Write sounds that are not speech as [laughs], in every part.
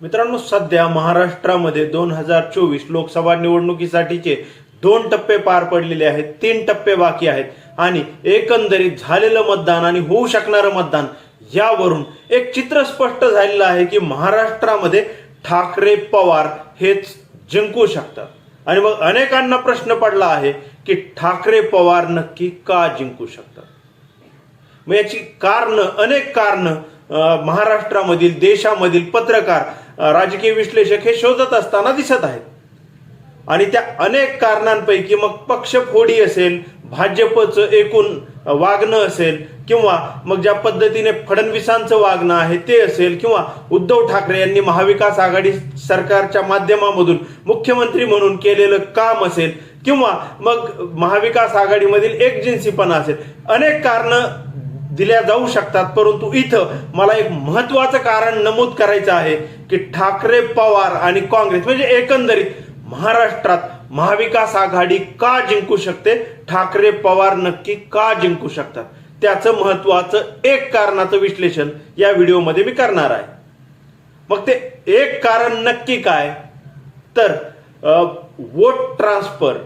मित्रांनो सध्या महाराष्ट्रामध्ये दोन हजार चोवीस लोकसभा निवडणुकीसाठीचे दोन टप्पे पार पडलेले आहेत तीन टप्पे बाकी आहेत आणि एकंदरीत झालेलं मतदान आणि होऊ शकणारं मतदान यावरून एक चित्र स्पष्ट झालेलं आहे की महाराष्ट्रामध्ये ठाकरे पवार हेच जिंकू शकतात. आणि मग अनेकांना प्रश्न पडला आहे की ठाकरे पवार नक्की का जिंकू शकतात? मग याची कारण अनेक कारण महाराष्ट्रामधील देशामधील पत्रकार राजकीय विश्लेषक हे शोधत असताना दिसत आहेत. आणि त्या अनेक कारणांपैकी मग पक्षफोडी असेल भाजपचं एकूण वागणं असेल किंवा मग ज्या पद्धतीने फडणवीसांचं वागणं आहे ते असेल किंवा उद्धव ठाकरे यांनी महाविकास आघाडी सरकारच्या माध्यमामधून मुख्यमंत्री म्हणून केलेलं काम असेल किंवा मग महाविकास आघाडीमधील एकजिन्सीपणा असेल अनेक कारणं दिल्या जाऊ शकतात. परंतु इथं मला एक महत्वाचं कारण नमूद करायचं आहे की ठाकरे पवार आणि काँग्रेस म्हणजे एकंदरीत महाराष्ट्रात महाविकास आघाडी का जिंकू शकते? ठाकरे पवार नक्की का जिंकू शकतात? त्याचं महत्वाचं एक कारणाचं विश्लेषण या व्हिडिओमध्ये मी करणार आहे. मग ते एक कारण नक्की काय? तर वोट ट्रान्सफर.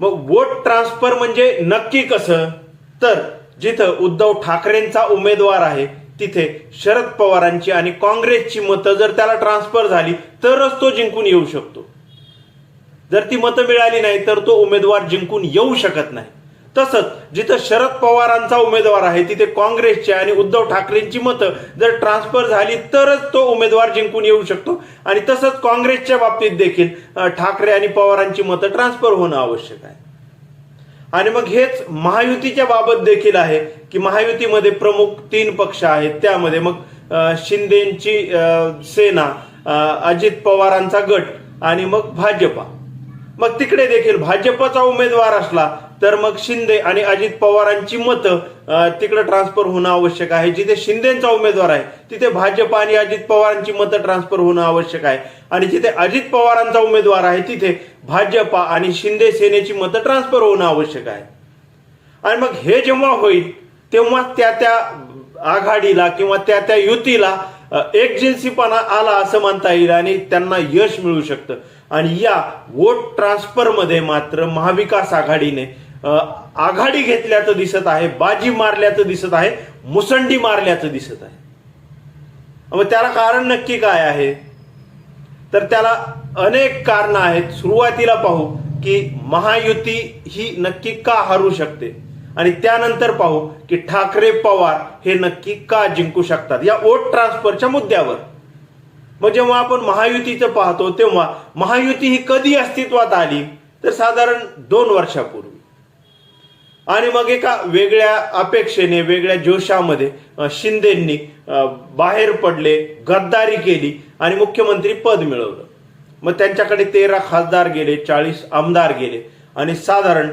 मग वोट ट्रान्सफर म्हणजे नक्की कसं? तर जिथं उद्धव ठाकरेंचा उमेदवार आहे तिथे शरद पवारांची आणि काँग्रेसची मतं जर त्याला ट्रान्सफर झाली तरच तो जिंकून येऊ शकतो. जर ती मतं मिळाली नाही तर तो उमेदवार जिंकून येऊ शकत नाही. तसंच जिथं शरद पवारांचा उमेदवार आहे तिथे काँग्रेसची आणि उद्धव ठाकरेंची मतं जर ट्रान्सफर झाली तरच तो उमेदवार जिंकून येऊ शकतो. आणि तसंच काँग्रेसच्या बाबतीत देखील ठाकरे आणि पवारांची मतं ट्रान्सफर होणं आवश्यक आहे. आणि मग हेच महायुतीच्या बाबत देखील आहे की महायुतीमध्ये प्रमुख तीन पक्ष आहेत. त्यामध्ये मग शिंदेची सेना अजित पवारांचा गट आणि मग भाजपा. मग तिकडे देखील भाजपचा उमेदवार असला तर मग शिंदे आणि अजित पवारांची मतं तिकडे ट्रान्सफर होणं आवश्यक आहे. जिथे शिंदेचा उमेदवार आहे तिथे भाजप आणि अजित पवारांची मतं ट्रान्सफर होणं आवश्यक आहे. आणि जिथे अजित पवारांचा उमेदवार आहे तिथे भाजपा आणि शिंदे सेनेची मतं ट्रान्सफर होणं आवश्यक आहे. आणि मग हे जेव्हा होईल तेव्हा त्या त्या आघाडीला किंवा त्या त्या युतीला अ, एकजिन्सीपणा आला असं म्हणता येईल आणि त्यांना यश मिळू शकतं. आणि या वोट ट्रान्सफरमध्ये मात्र महाविकास आघाडीने आघाडी घेतल्याचं दिसत आहे बाजी मारल्याचं दिसत आहे मुसंडी मारल्याचं दिसत आहे. मग त्याला कारण नक्की काय आहे? तर त्याला अनेक कारण आहेत. सुरुवातीला पाहू की महायुती ही नक्की का हरू शकते? आणि त्यानंतर पाहू की ठाकरे पवार हे नक्की का जिंकू शकतात? या वोट ट्रान्सफरच्या मुद्द्यावर. मग जेव्हा आपण महायुतीचं पाहतो तेव्हा महायुती ही कधी अस्तित्वात आली? तर साधारण दोन वर्षापूर्वी. आणि मग एका वेगळ्या अपेक्षेने वेगळ्या जोशामध्ये शिंदेंनी बाहेर पडले गद्दारी केली आणि मुख्यमंत्री पद मिळवलं. मग त्यांच्याकडे तेरा खासदार गेले चाळीस आमदार गेले आणि साधारण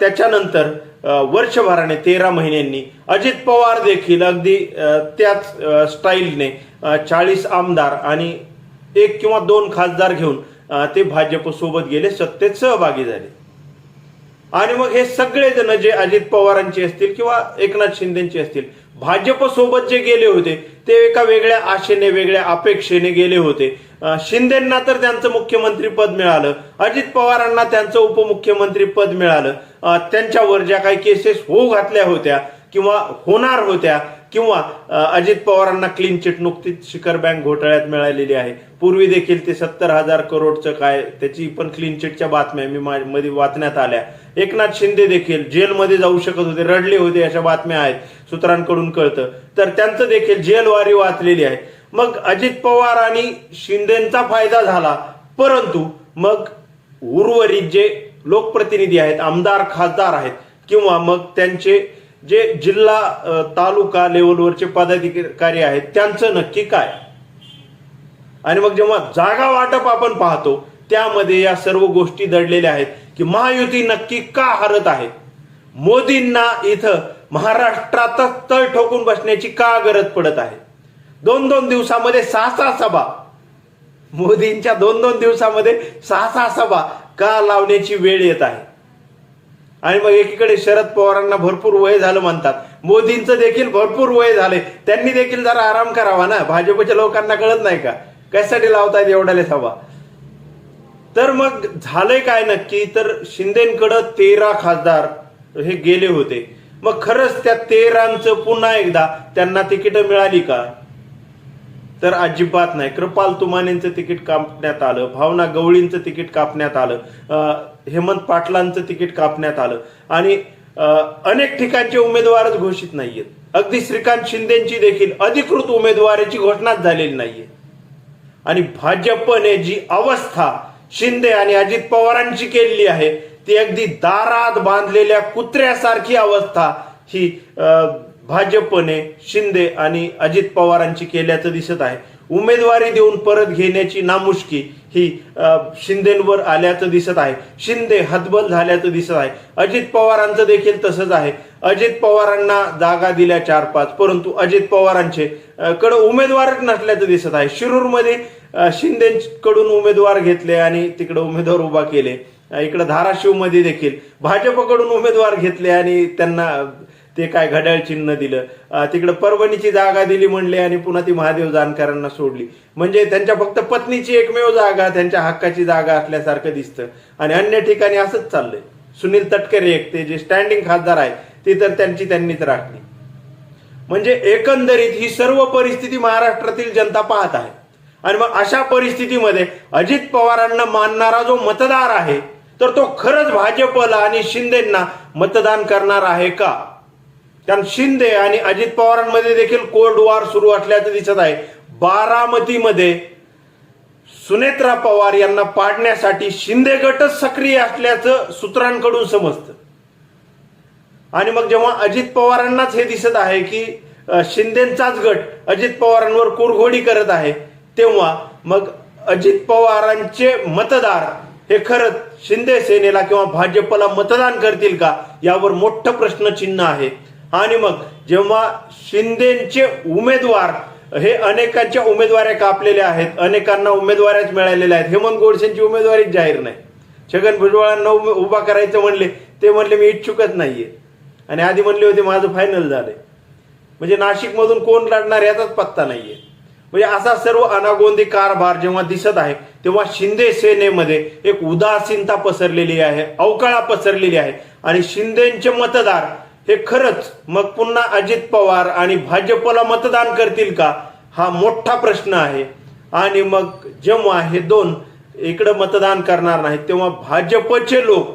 त्याच्यानंतर वर्षभराने तेरा महिन्यांनी अजित पवार देखील अगदी त्याच स्टाईलने चाळीस आमदार आणि एक किंवा दोन खासदार घेऊन ते ते भाजपसोबत गेले सत्तेत सहभागी झाले. आणि मग हे सगळे जण जे अजित पवारांचे असतील किंवा एकनाथ शिंदेचे असतील भाजप सोबत जे गेले होते ते एका वेगळ्या आशेने वेगळ्या अपेक्षेने गेले होते. शिंदेना शिंदेंना तर त्यांचं मुख्यमंत्री पद मिळालं अजित पवारांना त्यांचं उपमुख्यमंत्री पद मिळालं. त्यांच्यावर ज्या काही केसेस होऊ घातल्या होत्या किंवा होणार होत्या किंवा अजित पवारांना क्लीन चिट नुकतीच शिखर बँक घोटाळ्यात मिळालेली आहे. पूर्वी देखील ते सत्तर हजार करोडचं काय त्याची पण क्लीन चिटच्या बातम्या मी मा- मध्ये वाचण्यात आल्या. एकनाथ शिंदे देखील जेलमध्ये जाऊ शकत होते रडले होते अशा बातम्या आहेत सूत्रांकडून कळतं. तर त्यांचं देखील जेलवारी वाचलेली आहे. मग अजित पवार आणि शिंदेचा फायदा झाला परंतु मग उर्वरित जे लोकप्रतिनिधी आहेत आमदार खासदार आहेत किंवा मग त्यांचे जे जिल्हा तालुका लेवलवरचे पदाधिकारी आहेत त्यांचं नक्की काय? आणि मग जेव्हा जागा वाटप आपण पाहतो त्यामध्ये या सर्व गोष्टी दडलेल्या आहेत की महायुती नक्की का हरत आहे? मोदींना इथं महाराष्ट्रातच तळ ठोकून बसण्याची का गरज पडत आहे? दोन दोन दिवसामध्ये सहा सहा सभा. मोदींच्या दोन दोन दिवसामध्ये सहा सहा सभा का लावण्याची वेळ येत आहे? आणि मग एकीकडे शरद पवारांना भरपूर वय झालं म्हणतात. मोदींचं देखील भरपूर वय झालंय त्यांनी देखील जरा आराम करावा ना? भाजपच्या लोकांना कळत नाही का? कशासाठी लावतायत एवढ्याले सभा तर मग झालंय काय नक्की? तर शिंदेकडं तेरा खासदार हे गेले होते. मग खरंच त्या तेरांचं पुन्हा एकदा त्यांना तिकीट मिळाली का? तर अजिबात नाही. कृपाल तुमानेंचं तिकीट कापण्यात आलं भावना गवळींचं तिकीट कापण्यात आलं हेमंत पाटलांचं तिकीट कापण्यात आलं. आणि अनेक ठिकाणचे उमेदवारच घोषित नाहीयेत. अगदी श्रीकांत शिंदेची देखील अधिकृत उमेदवाराची घोषणाच झालेली नाहीये. आणि भाजपने जी अवस्था शिंदे आणि अजित पवारांची केलेली आहे ती अगदी दारात बांधलेल्या कुत्र्यासारखी अवस्था ही भाजपने शिंदे आणि अजित पवारांची केल्याचं दिसत आहे. उमेदवारी देऊन परत घेण्याची नामुष्की ही शिंदेंवर शिंदेवर आल्याचं दिसत आहे. शिंदे हतबल झाल्याचं दिसत आहे. अजित पवारांचं देखील तसंच आहे. अजित पवारांना जागा दिल्या चार पाच परंतु अजित पवारांचे कडे उमेदवारच नसल्याचं दिसत आहे. शिरूरमध्ये शिंदेकडून उमेदवार घेतले आणि तिकडे उमेदवार उभा केले. इकडं धाराशिवमध्ये देखील भाजपकडून उमेदवार घेतले आणि त्यांना ते काय घड्याळ चिन्ह दिलं. तिकडं परभणीची जागा दिली म्हणले आणि पुन्हा ती महादेव जानकरांना सोडली. म्हणजे त्यांच्या फक्त पत्नीची एकमेव जागा त्यांच्या हक्काची जागा असल्यासारखं दिसतं. आणि अन्य ठिकाणी असंच चाललंय. सुनील तटकरे एक ते जे स्टँडिंग खासदार आहे ती तर त्यांची त्यांनीच राखली. म्हणजे एकंदरीत ही सर्व परिस्थिती महाराष्ट्रातील जनता पाहत आहे. आणि मग अशा परिस्थितीमध्ये अजित पवारांना मानणारा जो मतदार आहे तर तो खरंच भाजपला आणि शिंदेना मतदान करणार आहे का? कारण शिंदे आणि अजित पवारांमध्ये देखील कोल्ड वॉर सुरू असल्याचं दिसत आहे. बारामतीमध्ये सुनेत्रा पवार यांना पाडण्यासाठी शिंदे गटच सक्रिय असल्याचं सूत्रांकडून समजतं. आणि मग जेव्हा अजित पवारांनाच हे दिसत आहे की शिंदेचाच गट अजित पवारांवर कुरघोडी करत आहे तेव्हा मग अजित पवारांचे मतदार हे खरंच शिंदे सेनेला किंवा भाजपला मतदान करतील का यावर मोठं प्रश्नचिन्ह आहे. आणि मग जेव्हा शिंदेचे उमेदवार हे अनेकांच्या उमेदवाऱ्या कापलेल्या आहेत अनेकांना उमेदवाऱ्याच मिळालेल्या आहेत. हेमंत गोडसेंची उमेदवारीच जाहीर नाही. छगन भुजबळांना उमे- उभा करायचं म्हणले ते म्हणले मी इच्छुकच नाहीये. आणि आधी म्हणले होते माझं फायनल झालंय. म्हणजे नाशिकमधून कोण लढणार याचाच पत्ता नाहीये. म्हणजे असा सर्व अनागोंदी कारभार जेव्हा दिसत आहे तेव्हा शिंदे सेनेमध्ये एक उदासीनता पसरलेली आहे अवकाळा पसरलेली आहे. आणि शिंदेचे मतदार हे खरंच मग पुन्हा अजित पवार आणि भाजपला मतदान करतील का? हा मोठा प्रश्न आहे. आणि मग जेव्हा हे दोन इकडं मतदान करणार नाहीत तेव्हा भाजपचे लोक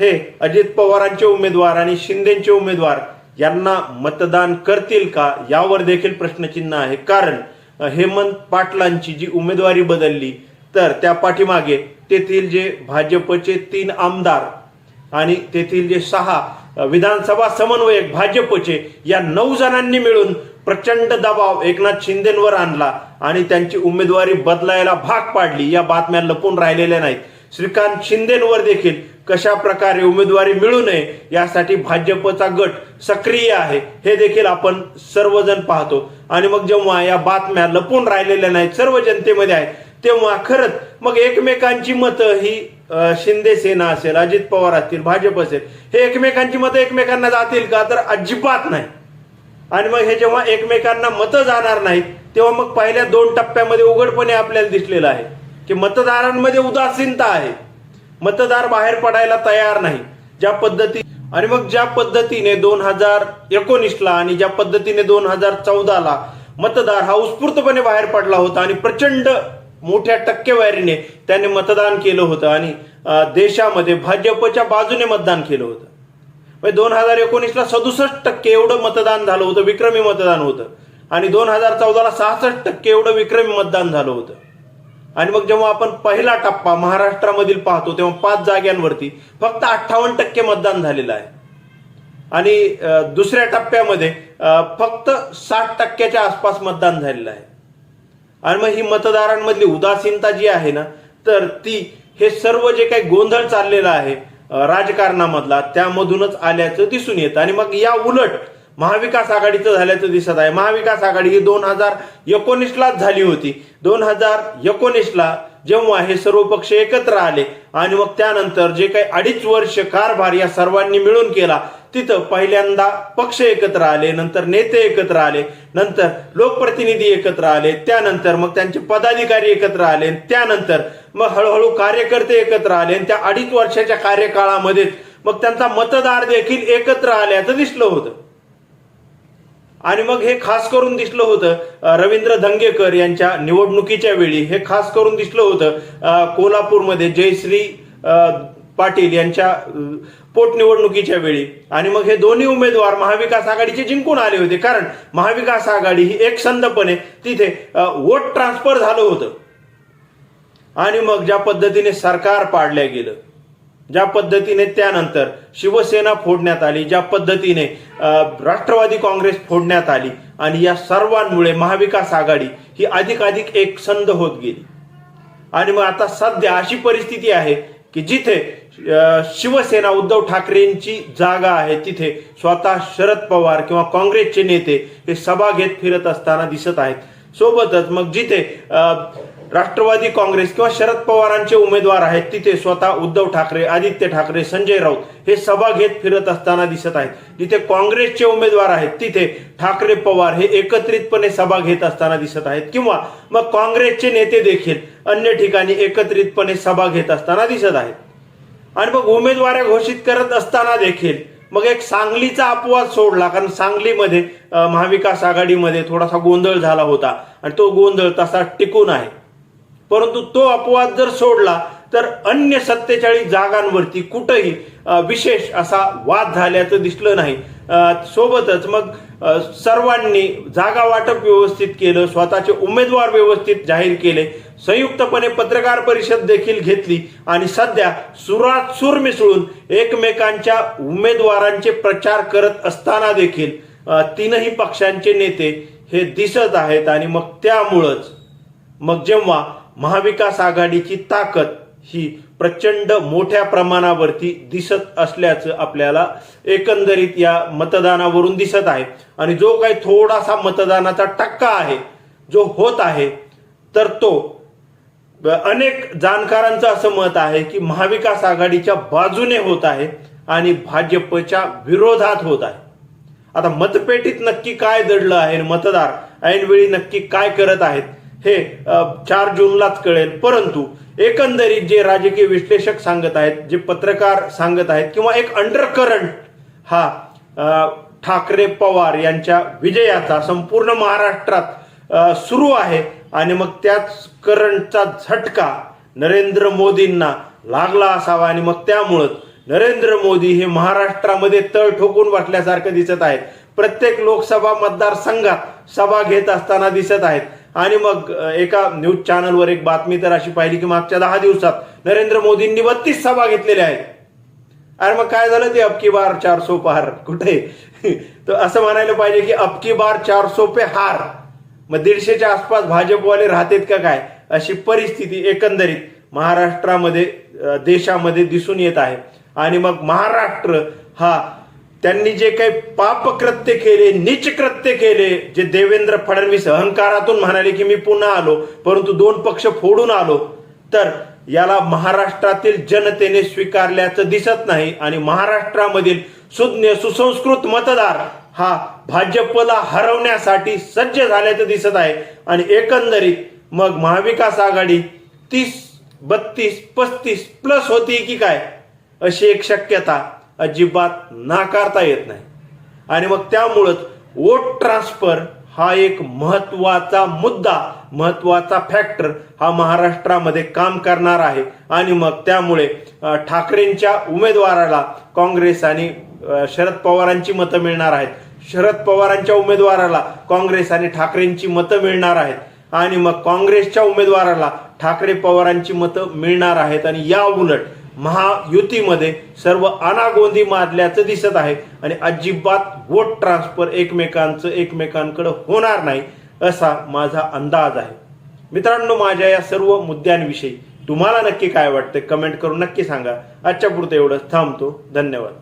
हे अजित पवारांचे उमेदवार आणि शिंदेचे उमेदवार यांना मतदान करतील का? यावर देखील प्रश्नचिन्ह आहे. कारण हेमंत पाटलांची जी उमेदवारी बदलली तर त्या पाठीमागे तेथील जे भाजपचे तीन आमदार आणि तेथील जे सहा विधानसभा समन्वयक भाजपचे या नऊ जणांनी मिळून प्रचंड दबाव एकनाथ शिंदेवर आणला आणि त्यांची उमेदवारी बदलायला भाग पाडली. या बातम्या लपून राहिलेल्या नाहीत. श्रीकांत शिंदेवर देखील कशा प्रकारे उमेदवारी मिळू नये यासाठी भाजपचा गट सक्रिय आहे हे देखील आपण सर्वजण पाहतो. आणि मग जेव्हा या बातम्या लपून राहिलेल्या नाहीत सर्व जनतेमध्ये आहेत तेव्हा खरंच मग एकमेकांची मतं ही शिंदे सेना असेल अजित पवार असतील भाजप असेल हे एकमेकांची मतं एकमेकांना जातील का? तर अजिबात नाही. आणि मग हे जेव्हा एकमेकांना मतं जाणार नाहीत तेव्हा मग पहिल्या दोन टप्प्यामध्ये उघडपणे आपल्याला दिसलेलं आहे की मतदारांमध्ये उदासीनता आहे. मतदार बाहेर पडायला तयार नाही. ज्या पद्धती आणि मग ज्या पद्धतीने दोन हजार एकोणीसला आणि ज्या पद्धतीने दोन हजार चौदाला मतदार हा उत्स्फूर्तपणे बाहेर पडला होता आणि प्रचंड मोठ्या टक्केवारीने त्याने मतदान केलं होतं आणि देशामध्ये भाजपच्या बाजूने मतदान केलं होतं. म्हणजे दोन हजार एकोणीसला सदुसष्ट टक्के एवढं मतदान झालं होतं विक्रमी मतदान होतं. आणि दोन हजार चौदाला सहासष्ट टक्के एवढं विक्रमी मतदान झालं होतं. आणि मग जेव्हा आपण पहिला टप्पा महाराष्ट्रामधील पाहतो तेव्हा पाच जाग्यांवरती फक्त अठ्ठावन्न टक्के मतदान झालेलं आहे. आणि दुसऱ्या टप्प्यामध्ये फक्त साठ टक्क्याच्या आसपास मतदान झालेलं आहे. आणि मग ही मतदारांमधली उदासीनता जी आहे ना तर ती हे सर्व जे काही गोंधळ चाललेला आहे राजकारणामधला त्यामधूनच आल्याचं दिसून येतं. आणि मग या उलट महाविकास आघाडीचं झाल्याचं दिसत आहे. महाविकास आघाडी ही दोन हजार एकोणीसलाच झाली होती. दोन हजार एकोणीसला जेव्हा हे सर्व पक्ष एकत्र आले आणि मग त्यानंतर जे काही अडीच वर्ष कारभार या सर्वांनी मिळून केला तिथं पहिल्यांदा पक्ष एकत्र आले नंतर नेते एकत्र आले नंतर लोकप्रतिनिधी एकत्र आले त्यानंतर मग त्यांचे पदाधिकारी एकत्र आले त्यानंतर मग हळूहळू कार्यकर्ते एकत्र आले आणि त्या अडीच वर्षाच्या कार्यकाळामध्ये मग त्यांचा मतदार देखील एकत्र आल्याचं दिसलं होतं. आणि मग हे खास करून दिसलं होतं रवींद्र धंगेकर यांच्या निवडणुकीच्या वेळी हे खास करून दिसलं होतं कोल्हापूरमध्ये जयश्री पाटील यांच्या पोटनिवडणुकीच्या वेळी. आणि मग हे दोन्ही उमेदवार महाविकास आघाडीचे जिंकून आले होते. कारण महाविकास आघाडी ही एकसंधपणे तिथे वोट ट्रान्सफर झालं होतं. आणि मग ज्या पद्धतीने सरकार पाडलं गेलं ज्या पद्धतीने त्यानंतर शिवसेना फोडण्यात आली ज्या पद्धतीने राष्ट्रवादी काँग्रेस फोडण्यात आली आणि या सर्वांमुळे महाविकास आघाडी ही अधिकाधिक एकसंध होत गेली. आणि मग आता सध्या अशी परिस्थिती आहे की जिथे शिवसेना उद्धव ठाकरेंची जागा आहे तिथे. स्वतः शरद पवार किंवा काँग्रेसचे नेते हे सभा घेत फिरत असताना दिसत आहेत. सोबतच मग जिथे राष्ट्रवादी काँग्रेस किंवा शरद पवारांचे उमेदवार आहेत तिथे स्वतः उद्धव ठाकरे आदित्य ठाकरे संजय राऊत हे सभा घेत फिरत असताना दिसत आहेत. जिथे काँग्रेसचे उमेदवार आहेत तिथे ठाकरे पवार हे एकत्रितपणे सभा घेत असताना दिसत आहेत. किंवा मग काँग्रेसचे नेते देखील अन्य ठिकाणी एकत्रितपणे सभा घेत असताना दिसत आहेत. आणि मग उमेदवार घोषित करत असताना देखील मग एक सांगलीचा अपवाद सोडला कारण सांगलीमध्ये महाविकास आघाडीमध्ये थोडासा गोंधळ झाला होता आणि तो गोंधळ तसा टिकून आहे. परंतु तो अपवाद जर सोडला तर अन्य सत्तेचाळीस जागांवरती कुठंही विशेष असा वाद झाल्याचं दिसलं नाही. सोबतच मग सर्वांनी जागा वाटप व्यवस्थित केलं स्वतःचे उमेदवार व्यवस्थित जाहीर केले संयुक्तपणे पत्रकार परिषद देखील घेतली आणि सध्या सुरात सूर मिसळून एकमेकांच्या उमेदवारांचे प्रचार करत असताना देखील तीनही पक्षांचे नेते हे दिसत आहेत आणि मग त्यामुळंच मग जेव्हा महाविकास आघाडीची ताकद ही प्रचंड मोठ्या प्रमाणावरती दिसत असल्याचं आपल्याला एकंदरीत या मतदानावरून दिसत आहे. आणि जो काही थोडासा मतदानाचा टक्का आहे जो होत आहे तर तो अनेक जाणकारांचं असं मत आहे की महाविकास आघाडीच्या बाजूने होत आहे आणि भाजपच्या विरोधात होत आहे. आता मतपेटीत नक्की काय दडलं आहे मतदार ऐनवेळी नक्की काय करत आहेत हे चार जूनलाच कळेल. परंतु एकंदरीत जे राजकीय विश्लेषक सांगत आहेत जे पत्रकार सांगत आहेत किंवा एक अंडर करंट हा ठाकरे पवार यांच्या विजयाचा संपूर्ण महाराष्ट्रात सुरू आहे. आणि मग त्याच करंटचा झटका नरेंद्र मोदींना लागला असावा. आणि मग त्यामुळंच नरेंद्र मोदी हे महाराष्ट्रामध्ये तळ ठोकून बसल्यासारखं दिसत आहेत. प्रत्येक लोकसभा मतदारसंघात सभा घेत असताना दिसत आहेत. आणि मग एका न्यूज चॅनलवर एक बातमी तर अशी पाहिली की मागच्या दहा दिवसात नरेंद्र मोदींनी बत्तीस सभा घेतलेल्या आहेत. अरे मग काय झालं ते अबकी बार चार सो पार कुठे? [laughs] तर असं म्हणायला पाहिजे की अबकी बार चार सो पे हार. मग दीडशेच्या आसपास भाजपवाले राहतेत का काय? अशी परिस्थिती एकंदरीत महाराष्ट्रामध्ये देशामध्ये दिसून येत आहे. आणि मग महाराष्ट्र हा त्यांनी जे काही पापकृत्य केले नीच कृत्य केले जे देवेंद्र फडणवीस अहंकारातून म्हणाले की मी पुन्हा आलो परंतु दोन पक्ष फोडून आलो तर याला महाराष्ट्रातील जनतेने स्वीकारल्याचं दिसत नाही आणि महाराष्ट्रामधील सुज्ञ सुसंस्कृत मतदार हा भाजपला हरवण्यासाठी सज्ज झाल्याचं दिसत आहे. आणि एकंदरीत मग महाविकास आघाडी तीस बत्तीस पस्तीस प्लस होती की काय? अशी एक शक्यता अजिबात नाकारता येत नाही. आणि मग त्यामुळंच वोट ट्रान्सफर हा एक महत्त्वाचा मुद्दा महत्त्वाचा फॅक्टर हा महाराष्ट्रामध्ये काम करणार आहे. आणि मग त्यामुळे ठाकरेंच्या उमेदवाराला काँग्रेस आणि शरद पवारांची मतं मिळणार आहेत. शरद पवारांच्या उमेदवाराला काँग्रेस आणि ठाकरेंची मतं मिळणार आहेत. आणि मग काँग्रेसच्या उमेदवाराला ठाकरे पवारांची मतं मिळणार आहेत. आणि या उलट महायुतीमध्ये सर्व अनागोंदी माजल्याचं दिसत आहे आणि अजिबात वोट ट्रान्सफर एकमेकांचं एकमेकांकडे होणार नाही असा माझा अंदाज आहे. मित्रांनो माझ्या या सर्व मुद्द्यांविषयी तुम्हाला नक्की काय वाटतं कमेंट करून नक्की सांगा. आजच्या पुरतं एवढं थांबतो. धन्यवाद.